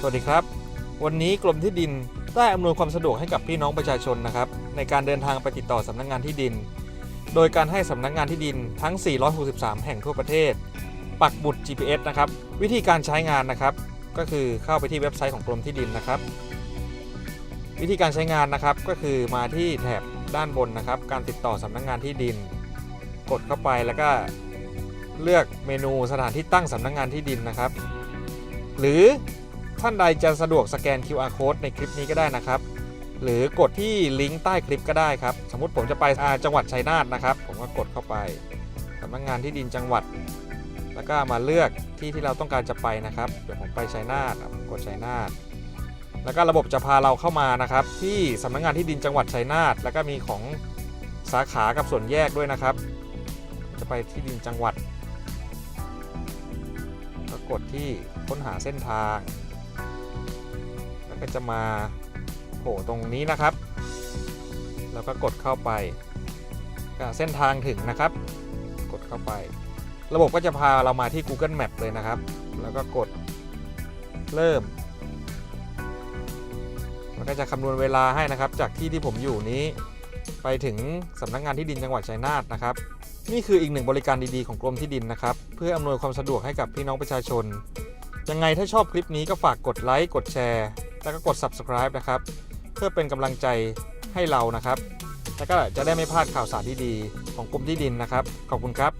สวัสดีครับ วันนี้กรมที่ดินได้อำนวยความสะดวกให้กับพี่น้องประชาชนนะครับ ในการเดินทางไปติดต่อสำนักงานที่ดิน โดยการให้สำนักงานที่ดินทั้ง 463 แห่งทั่วประเทศ ปักหมุด GPS นะครับ วิธีการใช้งานนะครับ ก็คือเข้าไปที่เว็บไซต์ของกรมที่ดินนะครับ วิธีการใช้งานนะครับก็คือมาที่แถบด้านบนนะครับ การติดต่อสำนักงานที่ดิน กดเข้าไปแล้วก็เลือกเมนูสถานที่ตั้งสำนักงานที่ดินนะครับ หรือ ท่านใดจะสะดวกสแกน QR code ในคลิปนี้ก็ได้นะครับ หรือกดที่ลิงก์ใต้คลิปก็ได้ครับ สมมติผมจะไปจังหวัดชัยนาทนะครับ ผมก็กดเข้าไปสำนักงานที่ดินจังหวัด แล้วก็มาเลือกที่ที่เราต้องการจะไปนะครับ เดี๋ยวผมไปชัยนาทกดชัยนาทแล้วก็ระบบจะพาเราเข้ามานะครับ ที่สำนักงานที่ดินจังหวัดชัยนาทแล้วก็มีของสาขากับส่วนแยกด้วยนะครับ จะไปที่ดินจังหวัดก็กดที่ค้นหาเส้นทาง ก็จะมาโผล่ตรงนี้นะครับ แล้วก็กดเข้าไปก็เส้นทางถึงนะครับ กดเข้าไป ระบบก็จะพาเรามาที่ Google Map เลยนะครับ แล้วก็กดเริ่ม มันก็จะคำนวณเวลาให้นะครับ จากที่ที่ผมอยู่นี้ ไปถึงสำนักงานที่ดินจังหวัดชัยนาทนะครับ นี่คืออีกหนึ่งบริการดีๆของกรมที่ดินนะครับ เพื่ออำนวยความสะดวกให้กับพี่น้องประชาชน ยังไงถ้าชอบคลิปนี้ก็ฝากกดไลค์กดแชร์ แล้วก็กด subscribe นะครับ เพื่อเป็นกำลังใจให้เรานะครับ แล้วก็จะได้ไม่พลาดข่าวสารดีๆของกรมที่ดินนะครับ ขอบคุณครับ